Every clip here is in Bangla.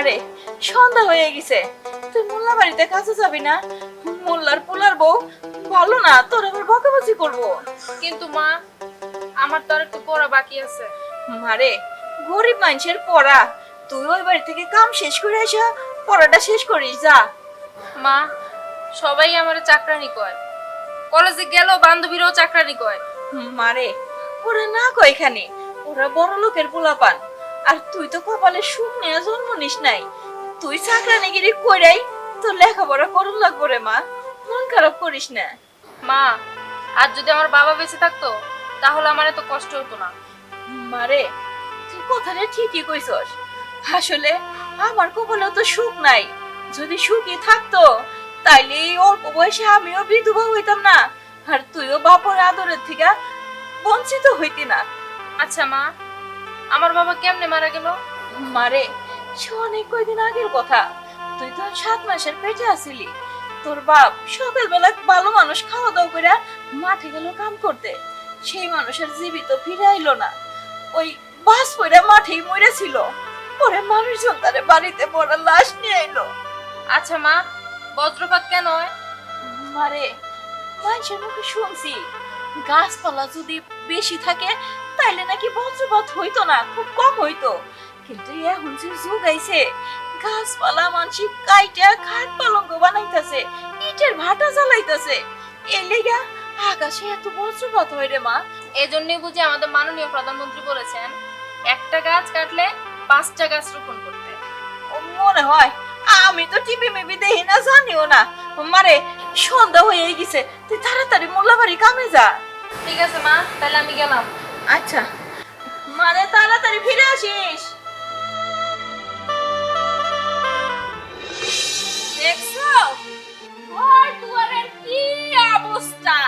মারে সন্ধ্যা হয়ে গেছে। তুই মোল্লা বাড়িতে কাছে যাবি না? মোল্লার পোলার বউ ভালো না তোর আবার বকাবকি করব। কিন্তু মা আমার তো আর একটু পড়া বাকি আছে। মারে গরিব মানুষের পড়া। তুই ওই বাড়ি থেকে কাম শেষ করে আসা পড়াটা শেষ করিস যা। মা সবাই আমার চাকরানি কয়। কলেজে গেল বান্ধবীরাও চাকরানি কয়। মারে ওরা না কয় এখানে ওরা বড় লোকের পোলাপান। আর তুই তো কপালে সুখ নিয়ে জন্ম নিস নাই। তুই চাকরানিগিরি কইরাই তোর লেখাপড়া করুন লাগবো রে মা। মন খারাপ করিস না। মা আর যদি আমার বাবা বেঁচে থাকতো তাহলে আমার এত কষ্ট হতো না। মারে তুই কথাটা ঠিকই কইছস। আসলে আমার কপালে তো সুখ নাই। যদি সুখই থাকতো তাইলে এই অল্প বয়সে আমিও বিধবা হইতাম না। আর তুইও বাপর আদরের থেকে বঞ্চিত হইতি না। আচ্ছা মা আমার বাবা কেমনে মারা গেল? মারে? সে অনেক কয়দিন আগের কথা। তুই তো সাত মাসের পেটে আছিলি তোর বাপ সকালবেলা ভালো মানুষ খাওয়া দাওয়া করে মাঠে গেল কাম করতে। সেই মানুষের জীবিত ফিরে আইলো না। ওই বাস পরে মাঠেই মরেছিল পরে মানুষজন তারে বাড়িতে বড় লাশ নিয়ে এলো আচ্ছা মা বজ্রপাত কেন মারে মানুষের মুখে শুনছি। গাছপালা যদি বেশি থাকে তাইলে নাকি বজ্রপাত হইতো না খুব কম হইতো। কিন্তু এখন যে যুগ আইছে গাছপালা মানসি কাইটা খাট পালঙ্ক বানাইতাছে ইটের ভাটা জ্বালাইতাছে। এই লেগা আকাশে এত বজ্রপাত হয় রে মা। এজন্যই বুঝি আমাদের মাননীয় প্রধানমন্ত্রী বলেছেন একটা গাছ কাটলে পাঁচটা গাছ রোপণ করতে। মনে হয় আমি তো টিভি মেবি দেখি না জানিও না। মারে সন্ধ্যা হয়ে গেছে তুই তাড়াতাড়ি মোল্লাবাড়ি কামে যা। ঠিক আছে মা তাহলে আমি গেলাম। আচ্ছা। মানে তাড়াতাড়ি ফিরে আসিস। দেখছ? ঘর দুয়ারের কি অবস্থা?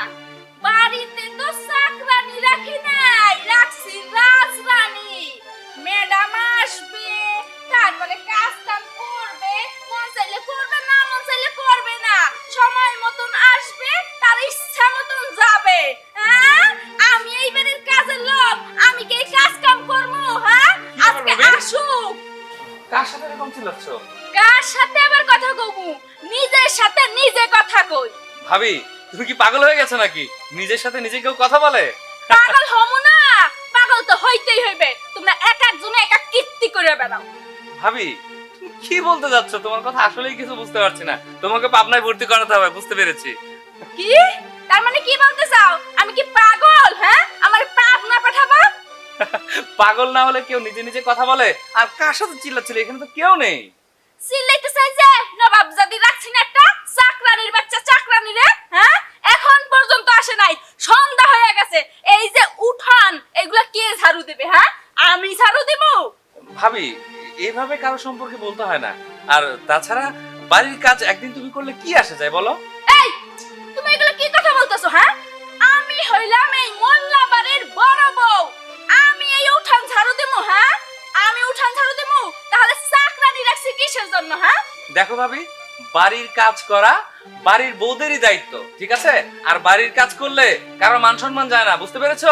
বাড়িতে তো চাকরানি রাখি নাই রাখছি রাজরানী। ম্যাডাম আসবে তারপরে কাজ কাম করবে মন চাইলে করবে না মন চাইলে করবে না। সময় মতন আসবে তার ইচ্ছা মতন যাবে। কাজ কাম করব হ্যাঁ? আজকে আসুক। কার সাথে এরকম চিল্লাচ্ছ? কার সাথে আবার কথা কইবু নিজের সাথে নিজে কথা কই। ভাবি তুমি কি পাগল হয়ে গেছো নাকি? নিজের সাথে নিজে কেউ কথা বলে? পাগল হমু না। পাগল তো হইতেই হইবে। তোমরা এক একজনে এক এক কীর্তি করে বেড়াও। ভাবি কি বলতে যাচ্ছ? তোমার কথা আসলেই কিছু বুঝতে পারছি না। তোমাকে পাবনায় ভর্তি করাতে হবে বুঝতে পেরেছি। কি? তার মানে কি বলতে চাও? আমি কি পাগল হ্যাঁ? আমার পাগল না হলে কেউ নিজে নিজে কথা বলে? আর কার সাথে চিল্লাচ্ছিল? এখানে তো কেউ নেই। সিল্লাইতে চাই যে নবাব জাদি রাখছি না একটা চাকরানির বাচ্চা চাকরানি রে হ্যাঁ? এখন পর্যন্ত আসে নাই। সন্ধ্যা হয়ে গেছে। এই যে উঠান এগুলা কে ঝাড়ু দেবে হ্যাঁ? আমি ঝাড়ু দেবো? ভাবি এইভাবে কারও সম্পর্কে বলতে হয় না। আর তাছাড়া বাড়ির কাজ একদিন তুমি করলে কি আসে যায় বলো? দেখো ভাবি বাড়ির কাজ করা বাড়ির বউদেরই দায়িত্ব ঠিক আছে? আর বাড়ির কাজ করলে কারও মান সম্মান যায় না বুঝতে পেরেছ?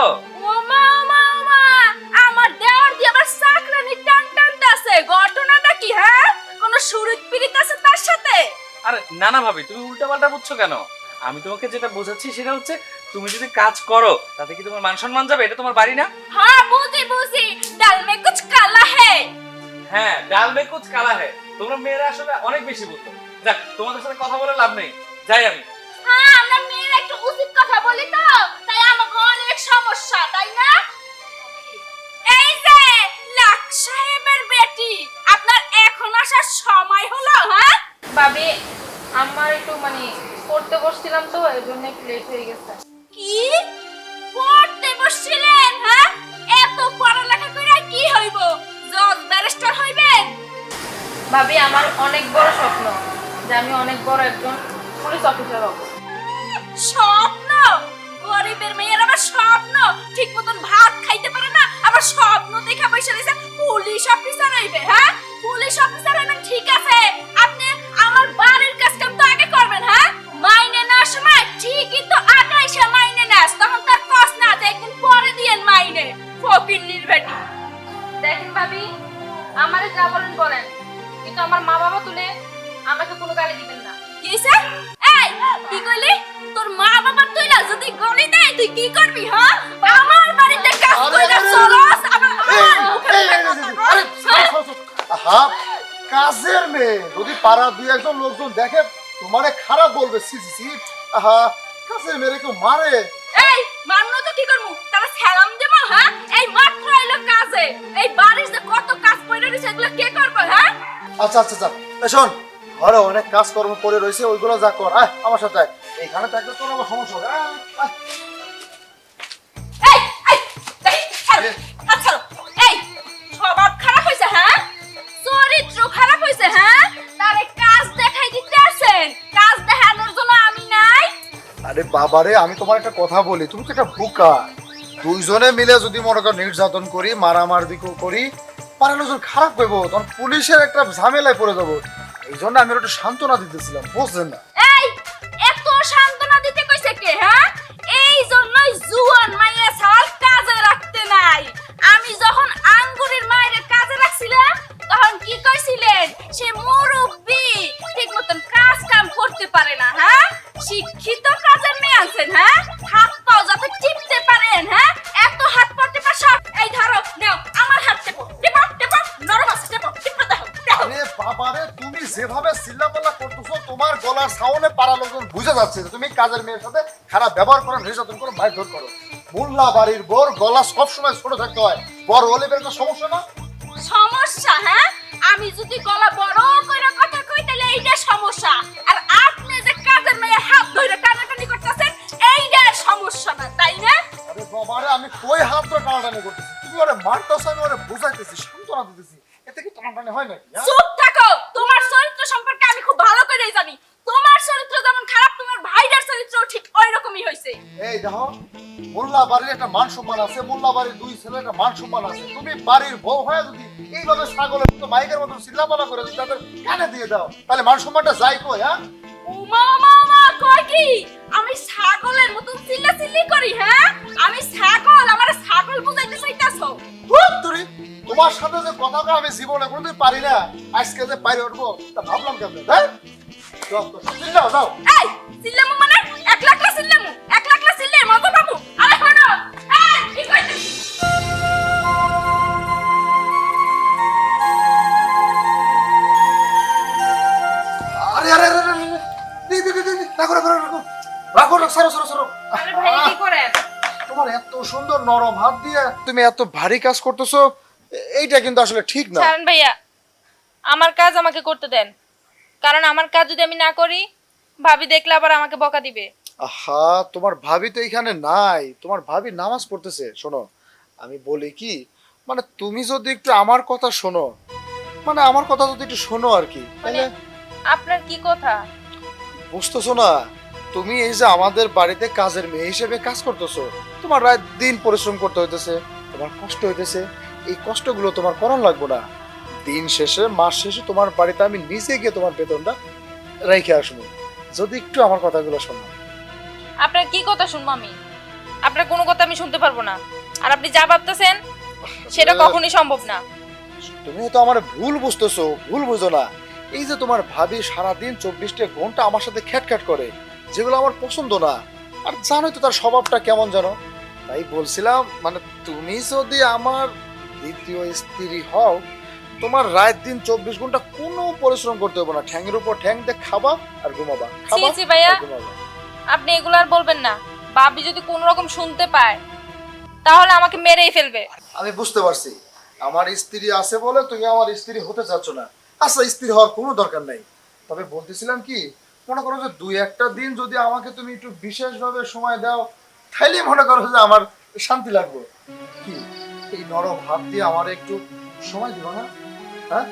ওমা ওমা ওমা আমার দিয়ে আবার চাকরানি টান ঘটনাটা কি হ্যাঁ? কোন সুরিত আছে তার সাথে? আরে না না ভাবি তুমি উল্টা পাল্টা বুঝছ কেন? আমি তোমাকে যেটা বোঝাচ্ছি সেটা হচ্ছে তুমি যদি কাজ করো তাতে কি তোমার মান সম্মান যাবে? এটা তোমার বাড়ি না? হ্যাঁ বুঝি বুঝি। ডাল মে কুছ কালা হে। হ্যাঁ ডাল মে কুচ কালা है তোমরা মেয়েরা আসলে অনেক বেশি বুঝছ যাক তোমাদের সাথে কথা বলে লাভ নেই। যাই আমি। হ্যাঁ আমরা মেয়েরা একটু উচিত কথা বলি তো। তাই আমাকে অনেক সমস্যা তাই না? এই যে লাখ সাহেবের বেটি আপনার এখন আসার সময় হলো হ্যাঁ? ভাবি আমার একটু মানে পড়তে বসছিলাম তো এই জন্য একটু লেট হয়ে গেছে। কি? পড়তে বসছিলেন হ্যাঁ? এত পড়ালেখা করে কি হইব? জজ ব্যারিস্টার হইবেন? ভাবি, আমার অনেক বড় স্বপ্ন যে আমি অনেক বড় একজন পুলিশ অফিসার হব। স্বপ্ন? গরিবের মেয়ের আবার স্বপ্ন? ঠিক মতন ভাত খাইতে পারে না, আবার স্বপ্ন দেখা পয়সা দিয়েছে পুলিশ অফিসার হইবে হ্যাঁ? পুলিশ অফিসার হইবেন, ঠিক আছে। আপনি আমার বাড়ির কাজ কাম তো আগে করবেন হ্যাঁ? মাইনে না সময় ঠিকই তো তুই পাড়া দুই একজন লোকজন দেখে তোমারে খারাপ বলবে। সি সি সি আহা কাজের মেয়ে কেউ মারে। এই মান্য তো কি করমু তারা সালাম দেব হ্যাঁ? এই মাত্র এলো কাজে। এই বাড়ির যে কত কাজ পড়ে রয়েছে এগুলো কে করবে হ্যাঁ? আচ্ছা আচ্ছা আচ্ছা। শোন ঘরে অনেক কাজকর্ম পড়ে রয়েছে ওইগুলো যা কর আয় আমার সাথে এইখানে থাকলে তোর আবার সমস্যা হবে। আয়, আরে বাবারে, আমি তোমার একটা কথা বলি, তুমি তো একটা বোকা। দুইজনে মিলে যদি মনে করো নির্যাতন করি, মারামারি করি লোকজন খারাপ করব তখন পুলিশের একটা ঝামেলায় পড়ে যাব। এই জন্য আমি একটু সান্ত্বনা দিতেছিলাম, বুঝলেন না? এই, এত সান্ত্বনা দিতে কইছে কে হ্যাঁ? এই জন্যই জুয়ান মাইয়া সাল কাজে রাখতে নাই। আমি যখন আঙ্গুরের মায়ের কাজে রাখছিলাম, তখন কি কইছিলেন? সে মুরব্বি ঠিক মতন কাজ কাম করতে পারে না হ্যাঁ? শিক্ষিত হ্যাঁ? হাত পাও যাতে টিপতে পারেন হ্যাঁ? এত হাত পা টেপা সব। এই ধরো নাও আমার হাত টেপো। টেপো টেপো নরম আছে টেপো দেখো আরে বাবারে তুমি যেভাবে চিল্লাপাল্লা করতেছো তোমার গলার সাউন্ডে পাড়া লোকজন বুঝে যাচ্ছে যে তুমি কাজের মেয়ের সাথে খারাপ ব্যবহার করো নির্যাতন করো মারধর করো। মোল্লা বাড়ির বোর গলা সবসময় ছোট থাকতে হয়। বড় হলে বের সমস্যা না? সমস্যা হ্যাঁ? আমি যদি গলা বড় করে কথা কই তাহলে এইটা সমস্যা। আর আপনি যে কাজের মেয়ে হাত ধরে টানাটানি করতেছেন সমস্যা না তাই না? আরে বাবারে আমি কই হাত ধরে টানাটানি করতেছি? তুমি ওরে মারতেছ আমি ওরে বুঝাইতেছি সান্ত্বনা দিতেছি। এতে কি টানাটানি হয় নাকি হ্যাঁ? চুপ থাকো তোমার চরিত্র সম্পর্কে আমি খুব ভালো করেই জানি তোমার চরিত্র যেমন খারাপ তোমার ভাইটার চরিত্র ঠিক ওই রকমই হয়েছে এই দেখো মোল্লা বাড়ির একটা মান সম্মান আছে মোল্লা বাড়ির দুই ছেলে একটা মান সম্মান আছে। তুমি বাড়ির বউ হয়ে যদি এইভাবে ছাগলের মতো মাইকের মতো চিল্লাপালা করে যদি তাদের কানে দিয়ে দাও তাহলে মান সম্মানটা যাই কই হ্যাঁ? উমা উমা উমা কয় কি? আমি ছাগলের মতন চিল্লা চিল্লি করি হ্যাঁ? আমি ছাগল আমার ছাগল বুঝাইতে চাইতাছো। তুরি, তোমার সাথে যে কথা আমি জীবনে কোনোদিন পারি না। আজকে যে বাইরে উঠবো তা ভাবলাম কেমন যাও, যাও, চিল্লাও, যাও। এই চিল্লামু মানে? এক লাখ চিল্লামু? এক লাখ লাখ চিল্লে আরে হনো এই কি কইছিস আরে আরে আরে আরে, আরে, দি, দি, দি, দি, দি, রাখো রাখো রাখো রাখো রাখো সরো সরো সরো। আরে ভাই কি করেন? তোমার এত সুন্দর নরম হাত দিয়ে তুমি এত ভারী কাজ করতেছো এইটা কিন্তু আসলে ঠিক না। ছাড়েন ভাইয়া আমার কাজ আমাকে করতে দেন। কারণ আমার কাজ যদি আমি না করি ভাবি দেখলে আবার আমাকে বকা দিবে। আহা তোমার ভাবি তো এখানে নাই। তোমার ভাবি নামাজ পড়তেছে শোনো। আমি বলি কি মানে তুমি যদি একটু আমার কথা শোনো মানে আমার কথা যদি একটু শোনো আর কি মানে আপনার কি কথা? বুঝতেছো না তুমি এই যে আমাদের বাড়িতে কাজের মেয়ে হিসেবে কাজ করতেছো তোমার রাত দিন পরিশ্রম করতে হইতেছে তোমার কষ্ট হইতেছে এই কষ্টগুলো তোমার করার লাগবে না। দিন শেষে মাস শেষে তোমার বাড়িতে আমি নিজে গিয়ে তোমার বেতনটা রেখে আসব। যদি একটু আমার কথাগুলো শোনো। আপনার কি কথা শুনব আমি? আপনার কোনো কথা আমি শুনতে পারব না। আর আপনি যা ভাবতেছেন সেটা কখনোই সম্ভব না। তুমি তো আমার ভুল বুঝতেছো ভুল বুঝো না। এই যে তোমার ভাবি সারাদিন চব্বিশটা ঘণ্টা আমার সাথে খ্যাটখ্যাট করে যেগুলো আমার পছন্দ না। আর জানোই তো তার স্বভাবটা কেমন জানো তাই বলছিলাম মানে তুমি যদি আমার দ্বিতীয় স্ত্রী হও তোমার রাত দিন চব্বিশ ঘণ্টা কোনো পরিশ্রম করতে হবে না। ঠ্যাংয়ের উপর ঠ্যাং দিয়ে খাবা আর ঘুমাবা। খাবা ভাইয়া। ঘুমাবা। আপনি এগুলো আর বলবেন না। ভাবি যদি কোনো রকম শুনতে পায় তাহলে আমাকে মেরেই ফেলবে। আমি বুঝতে পারছি। আমার স্ত্রী আছে বলে তুমি আমার স্ত্রী হতে চাচ্ছ না। আচ্ছা স্ত্রী হওয়ার কোনো দরকার নাই। তবে বলতেছিলাম কি মনে করো যে দুই একটা দিন যদি আমাকে তুমি একটু বিশেষভাবে সময় দাও তাইলে মনে করো যে আমার শান্তি লাগবে। কি এই নরম হাত দিয়ে আমার একটু সময় দিবা না? হ্যাঁ?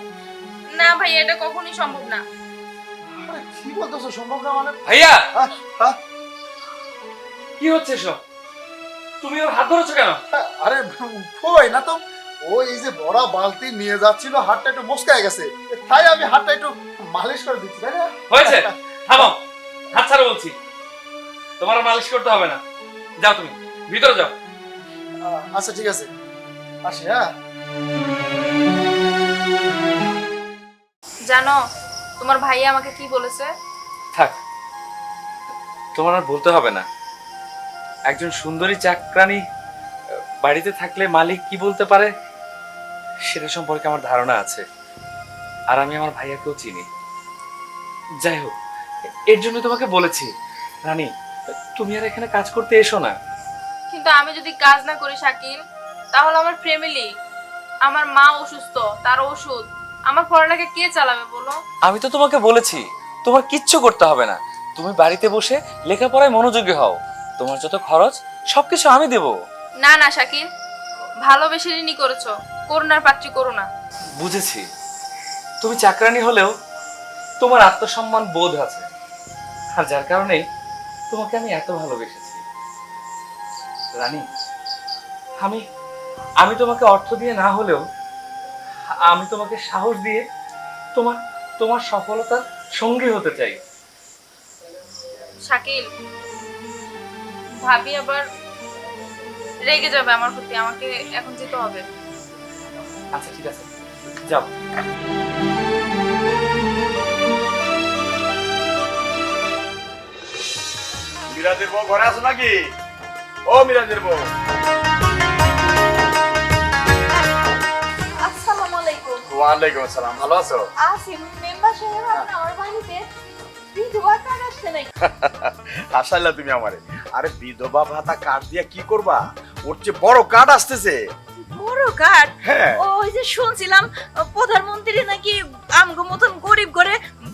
না ভাই এটা কখনোই সম্ভব না। আরে কি বলতেছো সম্ভব না মানে? ভাইয়া! হ্যাঁ হ্যাঁ? কি হচ্ছে এসব? তুমি ওর হাত ধরেছো কেন? আরে কই না তো? ও এই যে বড় বালতি নিয়ে যাচ্ছিল হাতটা একটু মস্কায় গেছে। তাই আমি হাতটা একটু মালিশ করে দিচ্ছি তাই না? হয়েছে? থামো। হাত ছাড়ো বলছি। তোমার মালিশ করতে হবে না। যাও তুমি। ভিতরে যাও। আচ্ছা ঠিক আছে। আসি হ্যাঁ। জানো তোমার ভাই আমাকে কি বলেছে? থাক। তোমার আর বলতে হবে না। একজন সুন্দরী চাকরানী বাড়িতে থাকলে মালিক কি বলতে পারে? সেটা সম্পর্কে আমার ধারণা আছে আর আমি আমার ভাইয়াকেও চিনি। যাই হোক এর জন্য তোমাকে বলেছি রানী তুমি আর এখানে কাজ করতে এসো না। কিন্তু আমি যদি কাজ না করি শাকিল তাহলে আমার ফ্যামিলি আমার মা অসুস্থ তার ওষুধ আমার পড়াটাকে কে চালাবে বলো? আমি তো তোমাকে বলেছি তোমার কিচ্ছু করতে হবে না। তুমি বাড়িতে বসে লেখাপড়ায় মনোযোগী হও। তোমার যত খরচ সবকিছু আমি দেব। না না শাকিল। ভালোবেসে ঋণই করেছ। করুণার পাত্রী করুণা বুঝেছি। তুমি চাকরানি হলেও তোমার আত্মসম্মান বোধ আছে। আর যার কারণেই তোমাকে আমি এত ভালোবেসেছি। রানী আমি আমি তোমাকে অর্থ দিয়ে না হলেও আমি তোমাকে সাহস দিয়ে তোমার তোমার সফলতার সঙ্গী হতে চাই। শাকিল ভাবি আবার রেগে যাবে আমার প্রতি আমাকে এখন যেতে হবে। আচ্ছা ঠিক আছে। যাও। মিরাজের বউ ঘরে আছো নাকি? ও মিরাজের বউ। আসসালামু আলাইকুম। ওয়ালাইকুম আসসালাম। ভালো আছো? আসি মেম্বার সাহেব আপনি আমার বাড়িতে। বিধবা হাসাইলা তুমি আমারে। আরে বিধবা ভাতা কার্ড দিয়া কি করবা? ওর চেয়ে বড় কার্ড আসতেছে। বড় কাঠ হ্যাঁ। ওই যে শুনছিলাম প্রধানমন্ত্রী নাকি আমগো মতন গরিব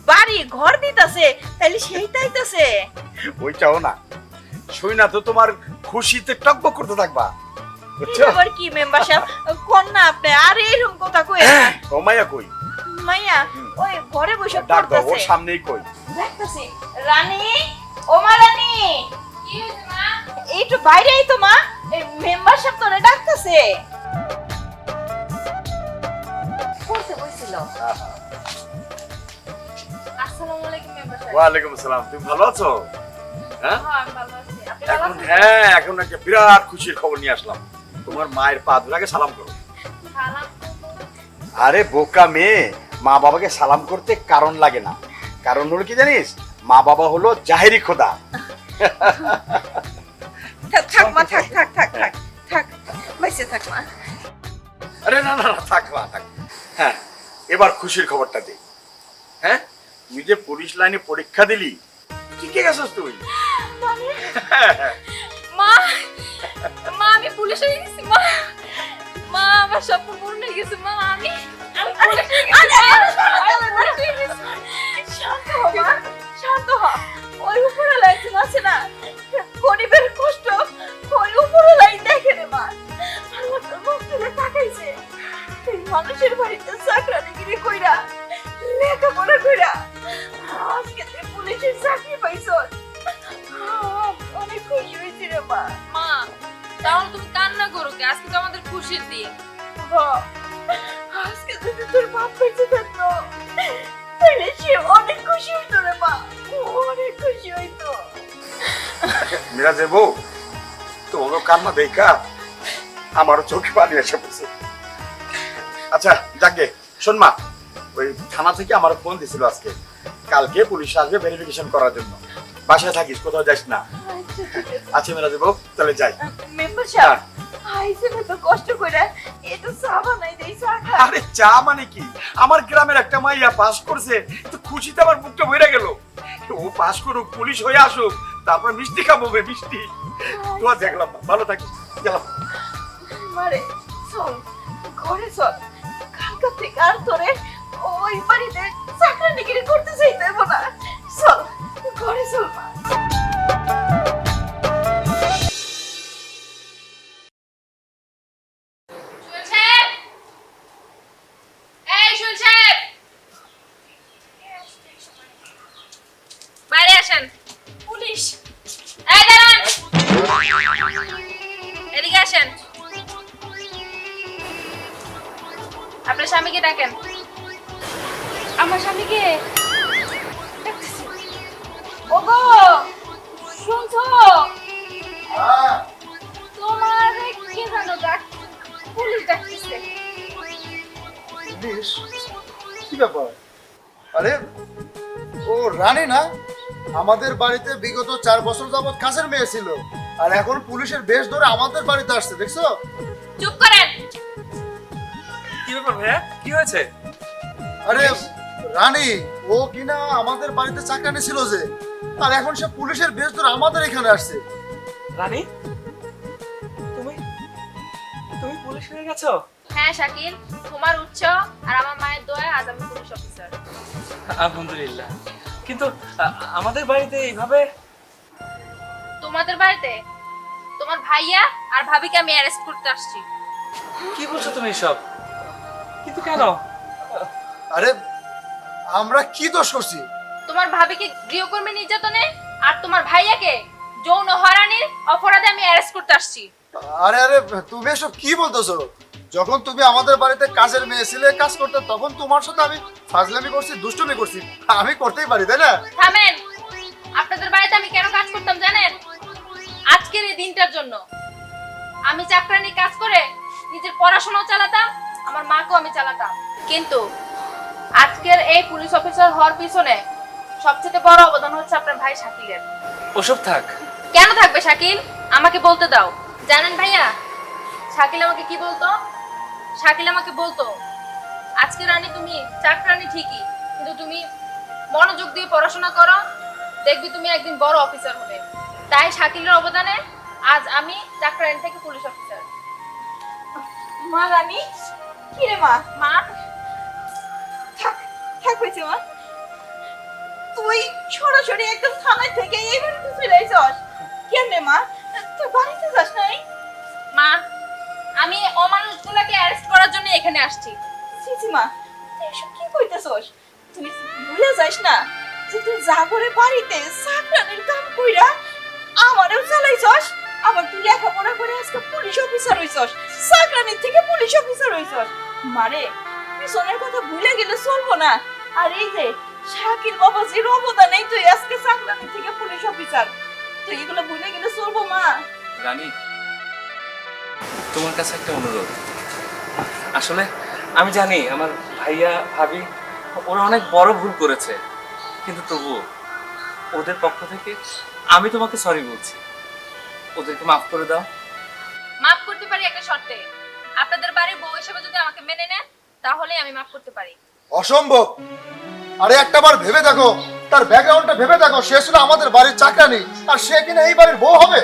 বাড়ি ঘর দিতাছে তাইলে সেই তাইতাছে। ওইটাও না। শুই না তো তোমার খুশিতে টকবক করতে থাকবা। আবার কি মেম্বার সাহেব? কোন না আপনি আর এরকম কথা কই? ও মাইয়া কই? মাইয়া ওই ঘরে বসে ডাক দাও ওর সামনেই কই। দেখতাছি। রানী? ও মা রানী! কি মা? একটু বাইরে আই তো মা। মেম্বার সাহেব তোরে ডাকতাছে। পড়তে বসছিল আসসালামু আলাইকুম মেম্বার সাহেব। ওয়ালাইকুম আসসালাম। তুমি ভালো আছো? হ্যাঁ? হ্যাঁ আমি ভালো আছি। আপনি ভালো এখন আছেন? হ্যাঁ এখন একটা বিরাট খুশির খবর নিয়ে আসলাম। তোমার মায়ের পা ধরে সালাম করো। সালাম। আরে বোকা মেয়ে মা বাবাকে সালাম করতে কারণ লাগে না। কারণ হলো কি জানিস? মা বাবা হলো জাহেরি খোদা থাক মা থাক থাক থাক থাক থাক বাইসে থাক মা আরে না না না থাক মা থাক হ্যাঁ এবার খুশির খবরটা দে হ্যাঁ তুই যে পুলিশ লাইনে পরীক্ষা দিলি ঠিকই গেছিস তুই মা মা আমি পুলিশে গেছি মা মা আমার স্বপ্ন পূরণ হয়ে গেছে মা আমি আমি পুলিশে গেছি। শান্ত হ মা শান্ত বউ তোমারও কান্না দেখা আমারও চোখে পানি এসে পড়ছে। আচ্ছা যাকে শোন মা ওই থানা থেকে আমার ফোন দিছিল আজকে। কালকে পুলিশ আসবে ভেরিফিকেশন করার জন্য। বাসায় থাকিস কোথাও যাস না। আচ্ছা আচ্ছা বউ তাহলে যাই। মেম্বার সাহেব আইসে তো কষ্ট করে এটা চা বানাই দেই চা খা। আরে চা মানে কি? আমার গ্রামের একটা মাইয়া পাস করছে তো খুশিতে আমার বুকটা ভরে গেল। ও পাস করুক পুলিশ হয়ে আসুক তারপর মিষ্টি খাব বে, মিষ্টি। তোয়া দেখলাম ভালো থাকিস গেলাম। মারে চল ঘরে চল। কালকা থেকে আর তোরে আমাদের বাড়িতে বিগত চার বছর যাবৎ কাছের মেয়ে ছিল। আর এখন পুলিশের বেশ ধরে আমাদের বাড়িতে আসছে দেখছ? চুপ করেন। কি ব্যাপার ভাইয়া? কি হয়েছে? আরে রানী ও কিনা আমাদের বাড়িতে চাকরানি ছিল যে আর এখন সে পুলিশের বেশ ধরে আমাদের এখানে আসছে। রানী তুমি তুমি পুলিশ হয়ে গেছো? হ্যাঁ শাকিল তোমার উচ্চ আর আমার মায়ের দোয়া আজ আমি পুলিশ অফিসার। আলহামদুলিল্লাহ। কিন্তু আমাদের বাড়িতে এইভাবে তোমাদের বাড়িতে? তোমার ভাইয়া আর ভাবিকে আমি অ্যারেস্ট করতে আসছি। কি বলছো তুমি এসব? কিন্তু কেন? আরে আমরা কি দোষ করছি? তোমার ভাবিকে গৃহকর্মী নির্যাতনে আর তোমার ভাইয়াকে যৌন হয়রানির অপরাধে আমি অ্যারেস্ট করতে আসছি। আরে আরে তুমি এসব কি বলতেছো? যখন তুমি আমাদের বাড়িতে কাজের মেয়ে ছিলে কাজ করতে তখন তোমার সাথে আমি ফাজলামি করছি দুষ্টুমি করছি। আমি করতেই পারি তাই না? থামেন। আপনাদের বাড়িতে আমি কেন কাজ করতাম জানেন? আজকের এই দিনটার জন্য। আমি চাকরানি কাজ করে নিজের পড়াশোনাও চালাতাম আমার মাকেও আমি চালাতাম। কিন্তু আজকের এই পুলিশ অফিসার হওয়ার পিছনে সবচেয়ে বড় অবদান হচ্ছে আপনার ভাই শাকিলের। ওসব থাক। কেন থাকবে শাকিল? আমাকে বলতে দাও। জানেন ভাইয়া শাকিল আমাকে কি বলতো? শাকিল আমাকে বলতো আজকে রানী তুমি চাকরানি ঠিকই কিন্তু তুমি মনোযোগ দিয়ে পড়াশোনা করো দেখবি তুমি একদিন বড় অফিসার হবে। তাই শাকিলের অবদানে আজ আমি চাকরানি থেকে পুলিশ অফিসার মা রানী কি রে মা? মা? থাক থাক হয়েছে মা। তুই সরাসরি একদম থানায় থেকে এই বাড়িতে চলে আইসস? কেমনে মা? তুই বাড়িতে যাস নাই? মা আমি অমানুষগুলোকে অ্যারেস্ট করার জন্য এখানে আসছি। সিসি মা তুই এসব কি কইতেছস? তুই ভুলে যাস না যে তুই জাগরে বাড়িতে সাকরানের কাম কইরা আমারও চালাইছস আবার তুই লেখাপড়া করে আজকে পুলিশ অফিসার হইছস সাকরানির থেকে পুলিশ অফিসার হইছস। মারে পিছনের কথা ভুলে গেলে চলবো না। আর এই যে শাকিল বাবাজির অবদানেই তুই আজকে সাকরানের থেকে পুলিশ অফিসার তুই এগুলো ভুলে গেলে চলবো মা। রানী তোমার কাছে একটা অনুরোধ। আসলে আমি জানি আমার ভাইয়া ভাবি ওরা অনেক বড় ভুল করেছে কিন্তু তবুও ওদের পক্ষ থেকে আমি তোমাকে সরি বলছি। ওদেরকে মাফ করে দাও। মাফ করতে পারি একটা শর্তে। আপনাদের বাড়ির বউ হিসেবে যদি আমাকে মেনে নেন তাহলে আমি মাফ করতে পারি। অসম্ভব! আরে একটা বার ভেবে দেখো তার ব্যাকগ্রাউন্ডটা ভেবে দেখো সে ছিল আমাদের বাড়ির চাকরানি আর সে কিনা এই বাড়ির বউ হবে?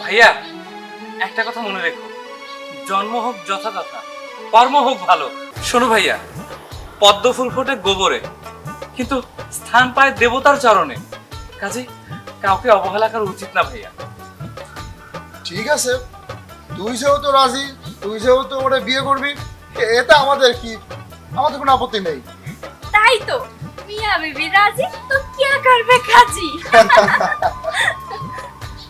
ভাইয়া একটা কথা মনে রেখো। জন্ম হোক যথাযথা কর্ম হোক ভালো। শোনো ভাইয়া পদ্ম ফুল ফোটে গোবরে কিন্তু স্থান পায় দেবতার চরণে। কাজে কাউকে অবহেলা করা উচিত না ভাইয়া। ঠিক আছে তুই যেহেতু রাজি তুই যেহেতু ওরা বিয়ে করবি এটা আমাদের কি? আমাদের কোনো আপত্তি নেই। তাই তো মিয়া বিবি রাজি তো কি করবে কাজী?